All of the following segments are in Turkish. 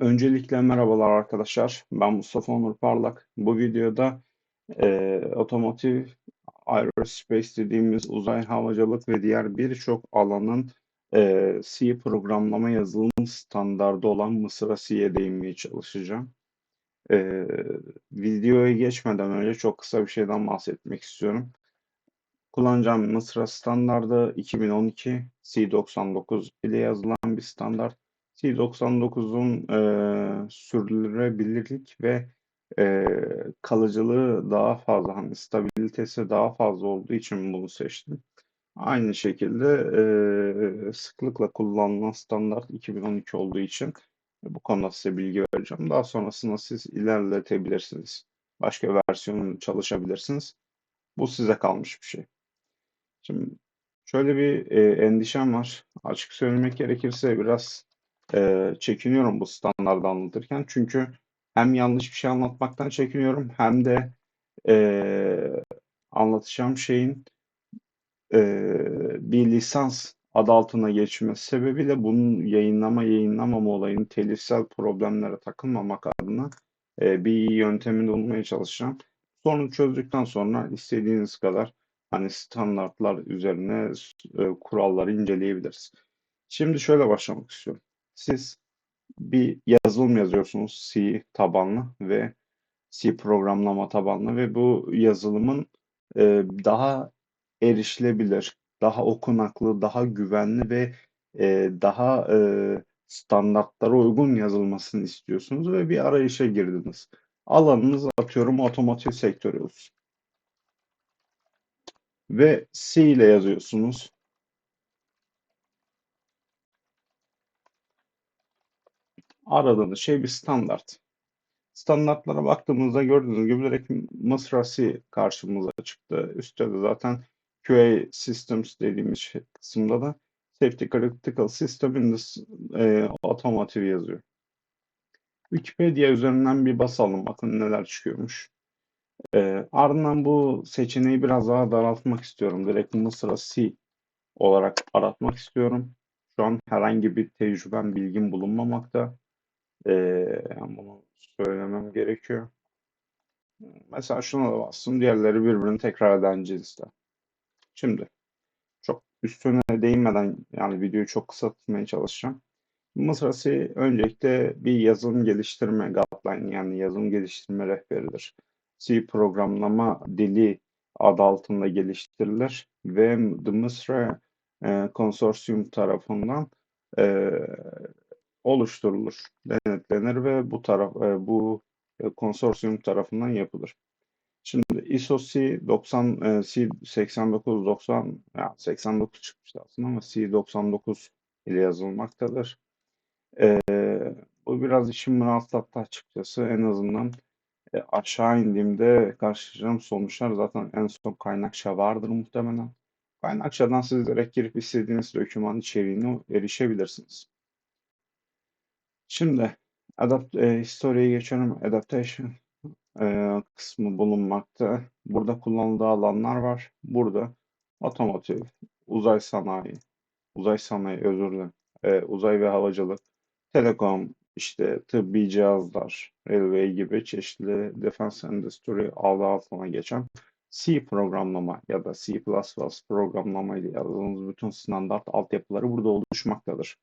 Öncelikle merhabalar arkadaşlar. Ben Mustafa Onur Parlak. Bu videoda e, otomotiv, aerospace dediğimiz uzay havacılık ve diğer birçok alanın e, C programlama yazılım standardı olan Mısır'a C'ye değinmeye çalışacağım. E, videoya geçmeden önce çok kısa bir şeyden bahsetmek istiyorum. Kullanacağım Mısra standardı 2012 C99 ile yazılan bir standart. C99'un e, sürdürülebilirlik ve e, kalıcılığı daha fazla, hani stabilitesi daha fazla olduğu için bunu seçtim. Aynı şekilde e, sıklıkla kullanılan standart 2012 olduğu için bu konuda size bilgi vereceğim. Daha sonrasında siz ilerletebilirsiniz. Başka versiyonu çalışabilirsiniz. Bu size kalmış bir şey. Şimdi şöyle bir e, endişem var. Açık söylemek gerekirse biraz e, çekiniyorum bu standardı anlatırken. Çünkü hem yanlış bir şey anlatmaktan çekiniyorum hem de e, anlatacağım şeyin e, bir lisans adı altına geçmesi sebebiyle bunun yayınlama yayınlamama olayının telifsel problemlere takılmamak adına e, bir iyi yöntemini bulmaya çalışacağım. Sorunu çözdükten sonra istediğiniz kadar hani standartlar üzerine e, kuralları inceleyebiliriz. Şimdi şöyle başlamak istiyorum. Siz bir yazılım yazıyorsunuz C tabanlı ve C programlama tabanlı ve bu yazılımın e, daha erişilebilir, daha okunaklı, daha güvenli ve e, daha e, standartlara uygun yazılmasını istiyorsunuz ve bir arayışa girdiniz. Alanınız atıyorum otomotiv sektörü olsun. Ve C ile yazıyorsunuz. Aradığınız şey bir standart. Standartlara baktığımızda gördüğünüz gibi direkt Mısra C karşımıza çıktı. Üstte de zaten QA Systems dediğimiz şey, kısımda da Safety Critical System in the e, Automotive yazıyor. Wikipedia üzerinden bir basalım bakın neler çıkıyormuş. E, ardından bu seçeneği biraz daha daraltmak istiyorum. Direkt Mısra C olarak aratmak istiyorum. Şu an herhangi bir tecrübem, bilgim bulunmamakta. E, yani bunu söylemem gerekiyor. Mesela şuna da bastım. Diğerleri birbirini tekrar eden cinste. Şimdi çok üstüne değinmeden yani videoyu çok kısa tutmaya çalışacağım. Mısrası öncelikle bir yazılım geliştirme guideline yani yazılım geliştirme rehberidir. C programlama dili adı altında geliştirilir ve The Mısra e, konsorsiyum tarafından e, oluşturulur, denetlenir ve bu taraf e, bu e, konsorsiyum tarafından yapılır. Şimdi ISO C 90 e, C 89 90 ya 89 çıkmıştı aslında ama C 99 ile yazılmaktadır. E, bu biraz işimi rahatlattı açıkçası. En azından aşağı indiğimde karşılaşacağım sonuçlar zaten en son kaynakça vardır muhtemelen. Kaynakçadan siz direkt girip istediğiniz doküman içeriğine erişebilirsiniz. Şimdi adapt e, historiye geçiyorum. Adaptation e, kısmı bulunmakta. Burada kullanıldığı alanlar var. Burada otomotiv, uzay sanayi, uzay sanayi özür dilerim, e, uzay ve havacılık, telekom, işte tıbbi cihazlar, railway gibi çeşitli defense endüstri adı altına geçen C programlama ya da C++ programlama ile yazdığınız bütün standart altyapıları burada oluşmaktadır.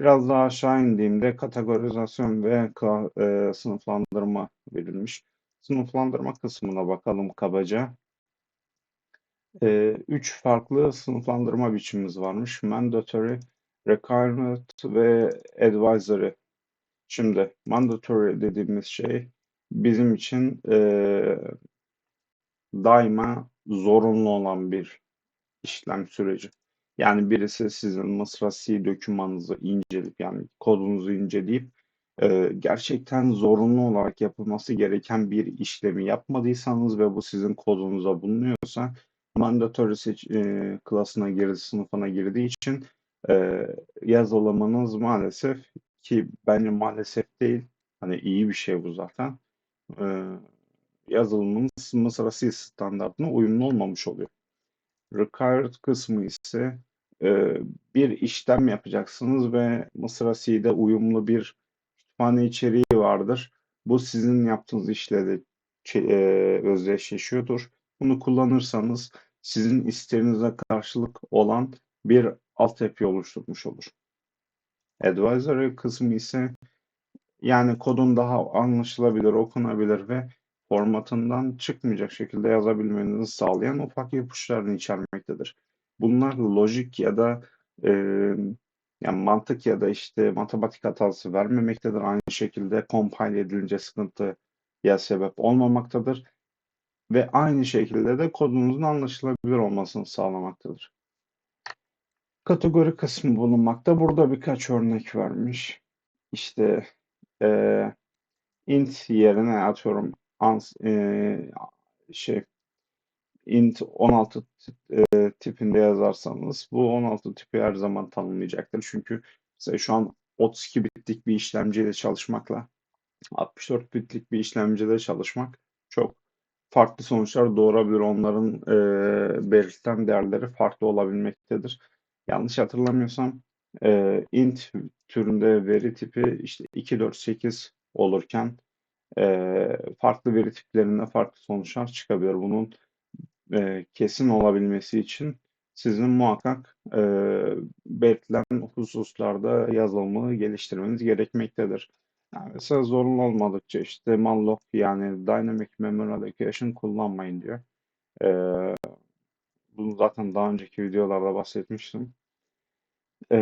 Biraz daha aşağı indiğimde kategorizasyon ve e, sınıflandırma verilmiş. Sınıflandırma kısmına bakalım kabaca. E, üç farklı sınıflandırma biçimimiz varmış. Mandatory, Requirement ve Advisory. Şimdi mandatory dediğimiz şey bizim için e, daima zorunlu olan bir işlem süreci. Yani birisi sizin Mısra C dokümanınızı inceleyip yani kodunuzu inceleyip e, gerçekten zorunlu olarak yapılması gereken bir işlemi yapmadıysanız ve bu sizin kodunuzda bulunuyorsa mandatory seç, e, klasına girdi, sınıfına girdiği için e, yazılımınız maalesef ki bence maalesef değil hani iyi bir şey bu zaten e, yazılımınız Mısra standartına uyumlu olmamış oluyor. Required kısmı ise e, bir işlem yapacaksınız ve Mısra C'de uyumlu bir kütüphane içeriği vardır. Bu sizin yaptığınız işle de e, özdeşleşiyordur. Bunu kullanırsanız sizin isteğinize karşılık olan bir altyapı oluşturmuş olur. Advisory kısmı ise yani kodun daha anlaşılabilir, okunabilir ve formatından çıkmayacak şekilde yazabilmenizi sağlayan ufak ipuçlarını içermektedir. Bunlar lojik ya da e, yani mantık ya da işte matematik hatası vermemektedir. Aynı şekilde compile edilince sıkıntıya sebep olmamaktadır. Ve aynı şekilde de kodunuzun anlaşılabilir olmasını sağlamaktadır. Kategori kısmı bulunmakta. Burada birkaç örnek vermiş. İşte e, int yerine atıyorum ans, e, şey int 16 tip, e, tipinde yazarsanız bu 16 tipi her zaman tanımlayacaktır. Çünkü mesela şu an 32 bitlik bir işlemciyle çalışmakla 64 bitlik bir işlemcide çalışmak çok farklı sonuçlar doğurabilir. Onların e, belirtilen değerleri farklı olabilmektedir. Yanlış hatırlamıyorsam e, int türünde veri tipi işte 248 olurken e, farklı veri tiplerinde farklı sonuçlar çıkabilir. Bunun e, kesin olabilmesi için sizin muhakkak e, belirtilen hususlarda yazılımı geliştirmeniz gerekmektedir. Yani mesela zorunlu olmadıkça işte malloc yani dynamic memory allocation kullanmayın diyor. E, bunu zaten daha önceki videolarda bahsetmiştim. E,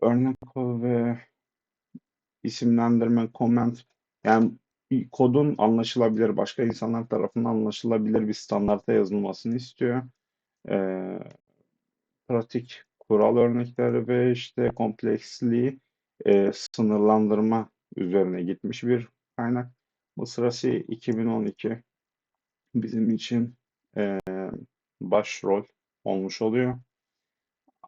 örnek ve isimlendirme, comment yani kodun anlaşılabilir, başka insanlar tarafından anlaşılabilir bir standarta yazılmasını istiyor. Ee, pratik kural örnekleri ve işte kompleksliği e, sınırlandırma üzerine gitmiş bir kaynak. Bu sırası 2012 bizim için e, başrol olmuş oluyor.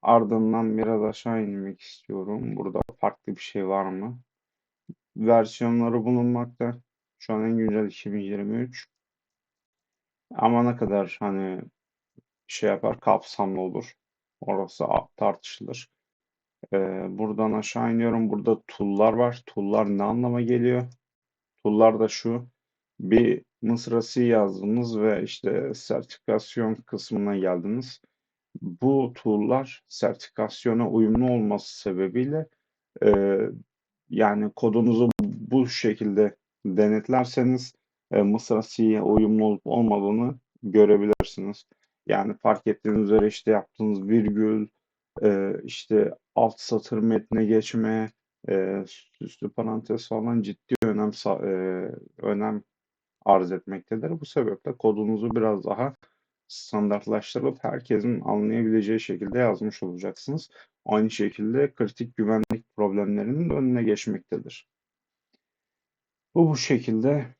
Ardından biraz aşağı inmek istiyorum. Burada farklı bir şey var mı? Versiyonları bulunmakta. Şu an en güncel 2023. Ama ne kadar hani şey yapar kapsamlı olur. Orası tartışılır. Ee, buradan aşağı iniyorum. Burada tool'lar var. Tool'lar ne anlama geliyor? Tool'lar da şu. Bir mısrası yazdınız ve işte sertifikasyon kısmına geldiniz. Bu tool'lar sertifikasyona uyumlu olması sebebiyle e, yani kodunuzu bu şekilde denetlerseniz e, mısrasıya uyumlu olup olmadığını görebilirsiniz. Yani fark ettiğiniz üzere işte yaptığınız virgül, e, işte alt satır metne geçme, e, süslü parantez falan ciddi önem e, önem arz etmektedir. Bu sebeple kodunuzu biraz daha standartlaştırıp herkesin anlayabileceği şekilde yazmış olacaksınız. Aynı şekilde kritik güvenlik problemlerinin önüne geçmektedir. Bu bu şekilde.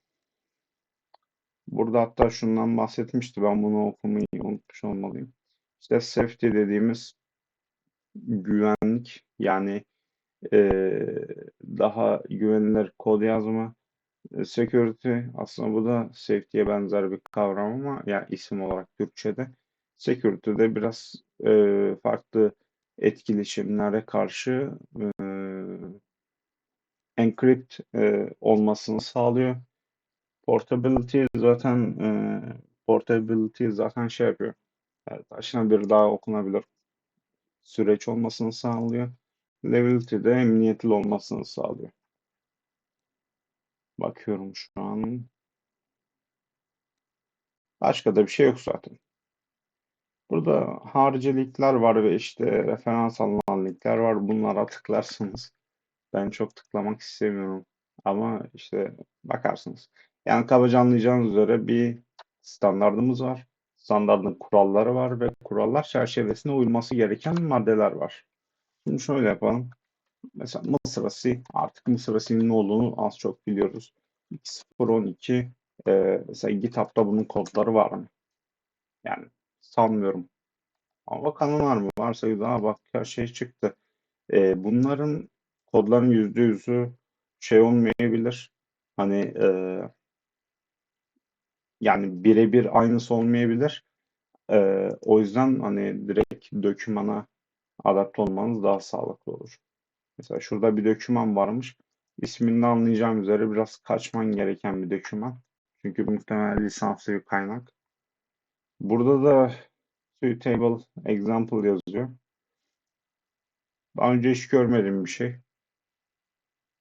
Burada hatta şundan bahsetmişti. Ben bunu okumayı unutmuş olmalıyım. İşte safety dediğimiz güvenlik yani e, daha güvenilir kod yazma. Security aslında bu da safety'ye benzer bir kavram ama yani isim olarak Türkçe'de. Security'de biraz e, farklı etkileşimlere karşı e, encrypt e, olmasını sağlıyor. Portability zaten e, portability zaten şey yapıyor. Yani taşına bir daha okunabilir süreç olmasını sağlıyor. Levelity de emniyetli olmasını sağlıyor. Bakıyorum şu an. Başka da bir şey yok zaten. Burada harici linkler var ve işte referans alınan linkler var. Bunlara tıklarsınız. Ben çok tıklamak istemiyorum. Ama işte bakarsınız. Yani kabaca anlayacağınız üzere bir standardımız var. Standardın kuralları var ve kurallar çerçevesinde uyulması gereken maddeler var. Şimdi şöyle yapalım. Mesela Mısırası artık Mısırası'nın ne olduğunu az çok biliyoruz. 2.0.12 e, mesela GitHub'da bunun kodları var mı? Yani sanmıyorum. Ama bakalım var mı? Varsa daha bak her şey çıktı. E, bunların kodların yüzde yüzü şey olmayabilir. Hani e, yani birebir aynısı olmayabilir. E, o yüzden hani direkt dökümana adapte olmanız daha sağlıklı olur. Mesela şurada bir döküman varmış. İsminden anlayacağım üzere biraz kaçman gereken bir doküman. Çünkü muhtemelen lisanslı bir kaynak. Burada da suitable example yazıyor. Daha önce hiç görmediğim bir şey.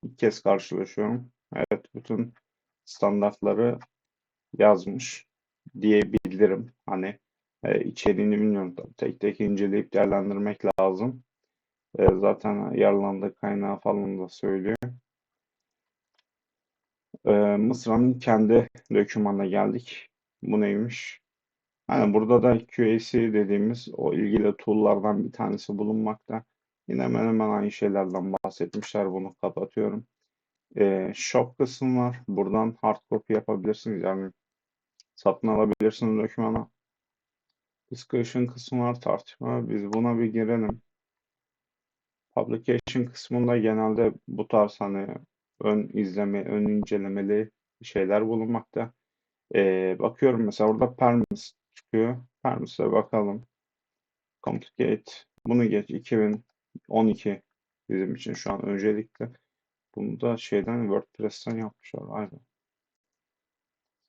İlk kez karşılaşıyorum. Evet, bütün standartları yazmış diyebilirim. Hani e, içeriğini bilmiyorum. Tek tek inceleyip değerlendirmek lazım. E, zaten yararlandığı kaynağı falan da söylüyor. E, Mısra'nın kendi dokümanına geldik. Bu neymiş? Hani burada da QAC dediğimiz o ilgili tool'lardan bir tanesi bulunmakta. Yine hemen hemen aynı şeylerden bahsetmişler. Bunu kapatıyorum. E, shop kısmı var. Buradan hard copy yapabilirsiniz. Yani satın alabilirsiniz dokümanı. Discussion kısmı var tartışma. Biz buna bir girelim. Publication kısmında genelde bu tarz hani ön izleme, ön incelemeli şeyler bulunmakta. Ee, bakıyorum mesela orada permis çıkıyor. Permis'e bakalım. Complicate. Bunu geç. 2012 bizim için şu an öncelikli. Bunu da şeyden WordPress'ten yapmışlar. Aynen.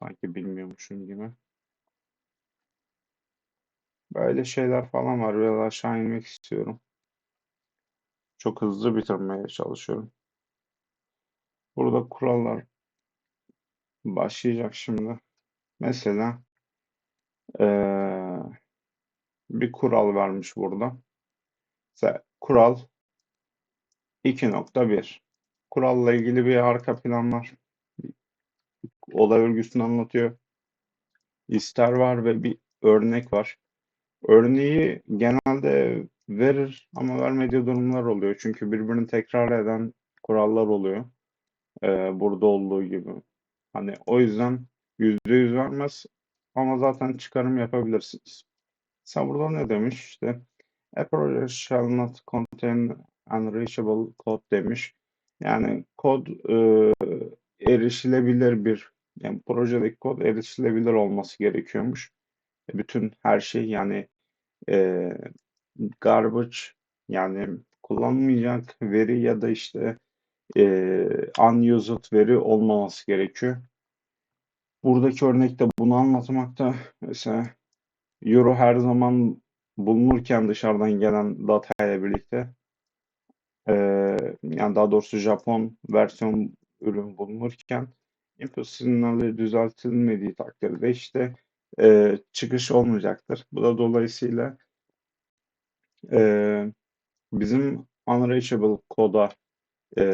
Sanki bilmiyormuşum gibi. Böyle şeyler falan var. Biraz aşağı inmek istiyorum. Çok hızlı bitirmeye çalışıyorum. Burada kurallar başlayacak şimdi. Mesela ee, bir kural vermiş burada. Kural 2.1 Kuralla ilgili bir arka plan var. Olay örgüsünü anlatıyor. İster var ve bir örnek var. Örneği genelde verir ama vermediği durumlar oluyor. Çünkü birbirini tekrar eden kurallar oluyor. Ee, burada olduğu gibi. Hani o yüzden yüzde yüz vermez ama zaten çıkarım yapabilirsiniz. Sen burada ne demiş işte A project shall not contain unreachable code demiş. Yani kod e, erişilebilir bir yani projedeki kod erişilebilir olması gerekiyormuş. Bütün her şey yani e, garbage yani kullanılmayacak veri ya da işte e, unused veri olmaması gerekiyor. Buradaki örnekte bunu anlatmakta mesela Euro her zaman bulunurken dışarıdan gelen datayla birlikte e, yani daha doğrusu Japon versiyon ürün bulunurken input sinyalleri düzeltilmediği takdirde işte e, çıkış olmayacaktır. Bu da dolayısıyla e, bizim unreachable koda e,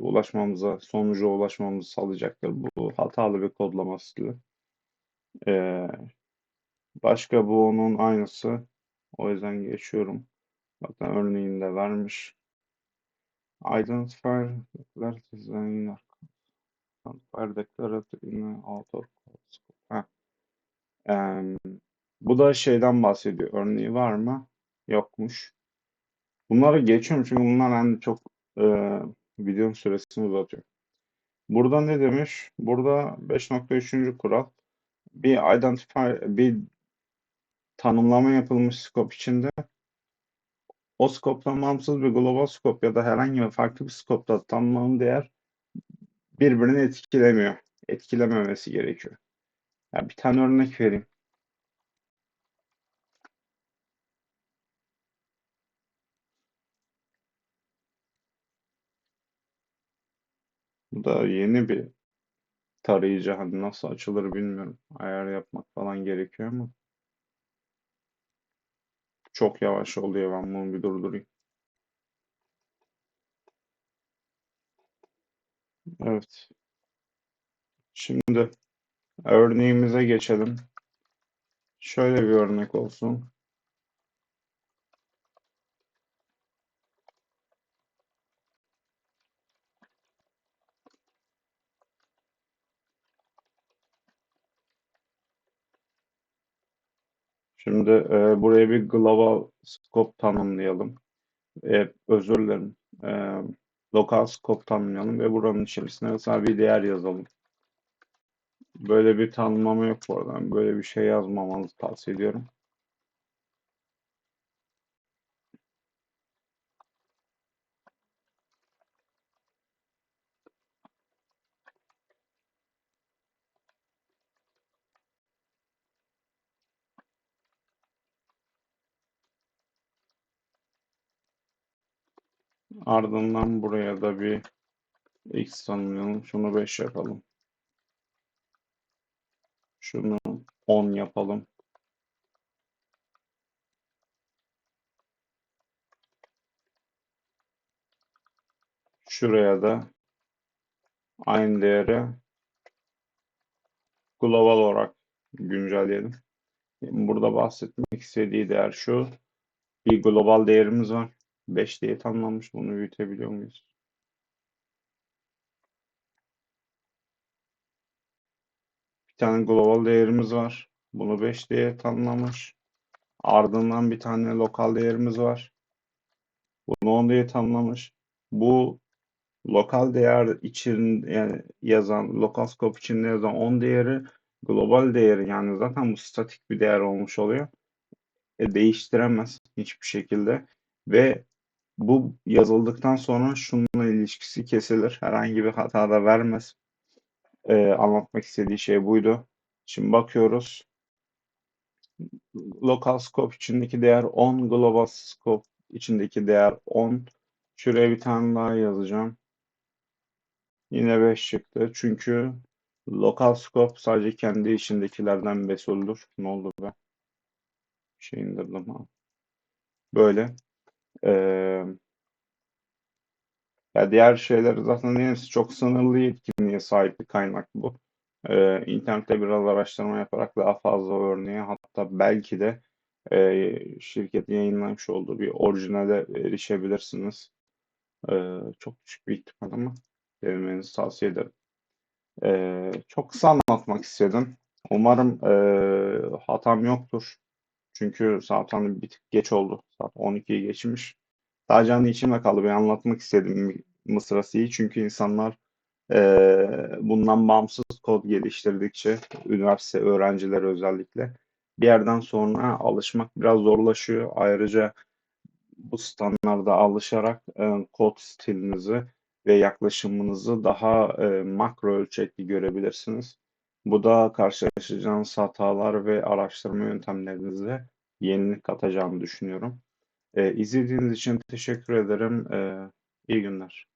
ulaşmamıza, sonuca ulaşmamızı sağlayacaktır. Bu hatalı bir kodlama stili. E, başka bu onun aynısı. O yüzden geçiyorum. Zaten örneğini de vermiş. Identifier declared designer. Identifier declared in code. Um, bu da şeyden bahsediyor. Örneği var mı? Yokmuş. Bunları geçiyorum çünkü bunlar en çok e, videonun süresini uzatıyor. Burada ne demiş? Burada 5.3. kural bir identifier bir tanımlama yapılmış scope içinde o skoptan bağımsız bir global skop ya da herhangi bir farklı bir skopta tanımlanan değer birbirini etkilemiyor. Etkilememesi gerekiyor. Yani bir tane örnek vereyim. Bu da yeni bir tarayıcı. Hani nasıl açılır bilmiyorum. Ayar yapmak falan gerekiyor ama çok yavaş oluyor. Ben bunu bir durdurayım. Evet. Şimdi örneğimize geçelim. Şöyle bir örnek olsun. Şimdi e, buraya bir global scope tanımlayalım. E, özür dilerim. E, lokal scope tanımlayalım ve buranın içerisine mesela bir değer yazalım. Böyle bir tanımlama yok bu. Böyle bir şey yazmamanızı tavsiye ediyorum. Ardından buraya da bir x tanımlayalım. Şunu 5 yapalım. Şunu 10 yapalım. Şuraya da aynı değeri global olarak güncelleyelim. Burada bahsetmek istediği değer şu. Bir global değerimiz var. 5 diye tanımlanmış. Bunu büyütebiliyor muyuz? Bir tane global değerimiz var. Bunu 5 diye tanımlamış. Ardından bir tane lokal değerimiz var. Bunu 10 diye tanımlamış. Bu lokal değer için yani yazan, lokal scope içinde yazan 10 değeri global değeri yani zaten bu statik bir değer olmuş oluyor. E, değiştiremez hiçbir şekilde ve bu yazıldıktan sonra şununla ilişkisi kesilir. Herhangi bir hata da vermez. E, anlatmak istediği şey buydu. Şimdi bakıyoruz. Local scope içindeki değer 10, global scope içindeki değer 10. Şuraya bir tane daha yazacağım. Yine 5 çıktı. Çünkü local scope sadece kendi içindekilerden mesuldür. Ne oldu be? Bir şey indirdim ha. Böyle. Ya diğer şeyler zaten hepsi çok sınırlı yetkinliğe sahip bir kaynak bu. Ee, internette biraz araştırma yaparak daha fazla örneğe hatta belki de e, şirketin yayınlamış olduğu bir orijinale erişebilirsiniz. Ee, çok düşük bir ihtimal ama denemenizi tavsiye ederim. Ee, çok kısa anlatmak istedim. Umarım e, hatam yoktur. Çünkü hani bir tık geç oldu. Saat 12'yi geçmiş. Sadece hani içimde kaldı. Bir anlatmak istedim Mısır Asi'yi. Çünkü insanlar e, bundan bağımsız kod geliştirdikçe, üniversite öğrencileri özellikle bir yerden sonra alışmak biraz zorlaşıyor. Ayrıca bu standarda alışarak e, kod stilinizi ve yaklaşımınızı daha e, makro ölçekli görebilirsiniz. Bu da karşılaşacağınız hatalar ve araştırma yöntemlerinize yenilik katacağını düşünüyorum. E, izlediğiniz için teşekkür ederim. E, iyi günler.